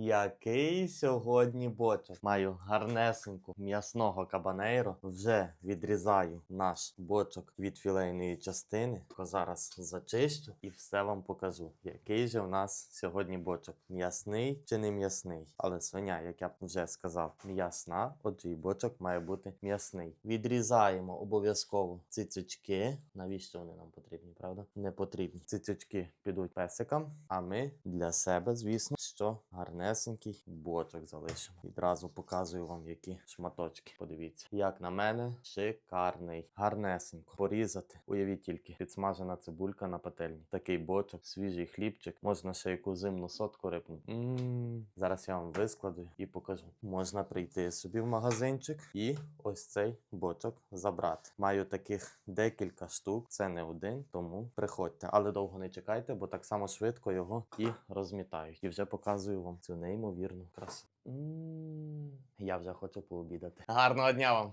Який сьогодні бочок? Маю гарнесеньку м'ясного кабанейро. Вже відрізаю наш бочок від філейної частини. Зараз зачищу і все вам покажу. Який же в нас сьогодні бочок? М'ясний чи не м'ясний? Але свиня, як я вже сказав, м'ясна, отже і бочок має бути м'ясний. Відрізаємо обов'язково цицючки. Навіщо вони нам потрібні, правда? Не потрібні. Цицючки підуть песикам, а ми для себе, звісно, що гарнесенький бочок залишимо. Відразу показую вам, які шматочки. Подивіться, як на мене, шикарний, гарнесенько. Порізати. Уявіть тільки, підсмажена цибулька на пательні. Такий бочок, свіжий хлібчик. Можна ще яку зимну сотку рипнути. М, Зараз я вам вискладу і покажу. Можна прийти собі в магазинчик і ось цей бочок забрати. Маю таких декілька штук. Це не один, тому приходьте. Але довго не чекайте, бо так само швидко його і розмітають. І вже показую вам цю неймовірну красу. Я вже хочу пообідати. Гарного дня вам!